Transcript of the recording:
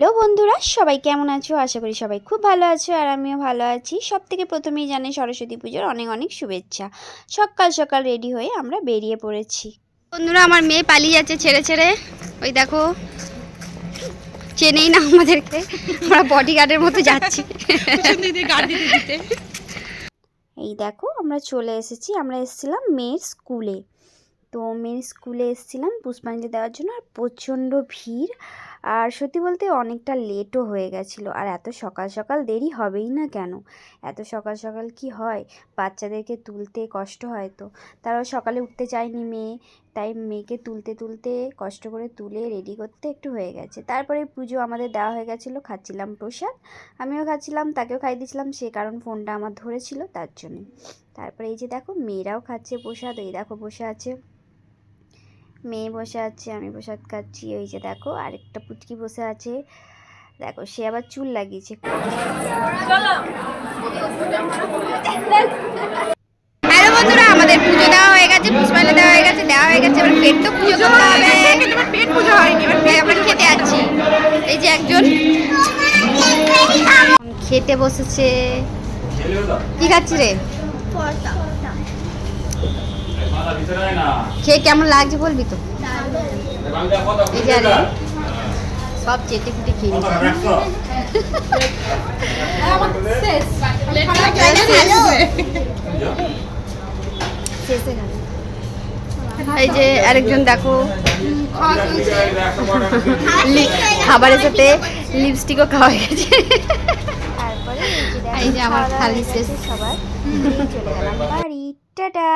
Hello বন্ধুরা, সবাই কেমন আছো? আশা করি সবাই খুব ভালো আছো আর আমিও ভালো আছি। সব থেকে প্রথমেই জানাই সরস্বতী পুজোর অনেক অনেক শুভেচ্ছা। সকাল সকাল রেডি হয়ে আমরা বেরিয়ে পড়েছি। বন্ধুরা, আমার মেয়ে পালিয়ে যাচ্ছে ছেড়ে ছেড়ে। ওই দেখো, চেনেই না আমাদেরকে। আমরা বডিগার্ডের মতো যাচ্ছি। এই দেখো, আমরা চলে এসেছি। আমরা এসেছিলাম মেয়ের স্কুলে। তো মেয়ের স্কুলে এসেছিলাম পুষ্পাঞ্জলি দেওয়ার জন্য আর প্রচণ্ড ভিড়। আর সত্যি বলতে অনেকটা লেটও হয়ে গেছিল। আর এত সকাল সকাল দেরি হবেই না কেন? এত সকাল সকাল কি হয়? বাচ্চাদেরকে তুলতে কষ্ট হয় তো। তারাও সকালে উঠতে চায়নি মেয়ে। তাই মেয়েকে তুলতে তুলতে কষ্ট করে তুলে রেডি করতে একটু হয়ে গেছে। তারপরে পুজো আমাদের দেওয়া হয়ে গেছিল, খাচ্ছিলাম প্রসাদ। আমিও খাচ্ছিলাম, তাকেও খাই দিয়েছিলাম, সে কারণ ফোনটা আমার ধরেছিল তার জন্যে। তারপরে এই যে দেখো, মেয়েরাও খাচ্ছে প্রসাদ, এই দেখো বসে আছে। মেয়ে বসে আছে আমি প্রসাদ খাচ্ছি ওই যে দেখো আরেকটা পুটকি বসে আছে। দেখো সে আবার চুল লাগিয়েছে। হ্যালো বন্ধুরা আমাদের পুজো দেওয়া হয়ে গেছে দেওয়া হয়ে গেছে দেওয়া হয়ে গেছে এবার পেট তো পুজো করতে হবে। পেট পুজো হয়নি আমরা খেতে যাচ্ছি। এই যে একজন। খেতে বসেছে। কি খাচ্ছি রে? খেয়ে কেমন লাগছে বলবি তো? এই যে সব চেটে ফুটে খেয়ে। এই যে আরেকজন দেখো খাবারের সাথে লিপস্টিকও খাওয়া গেছে। এই যে দেখো এই যে আমার হয়ে শেষ। সবার। চলে গেলাম বাড়ি। টাটা।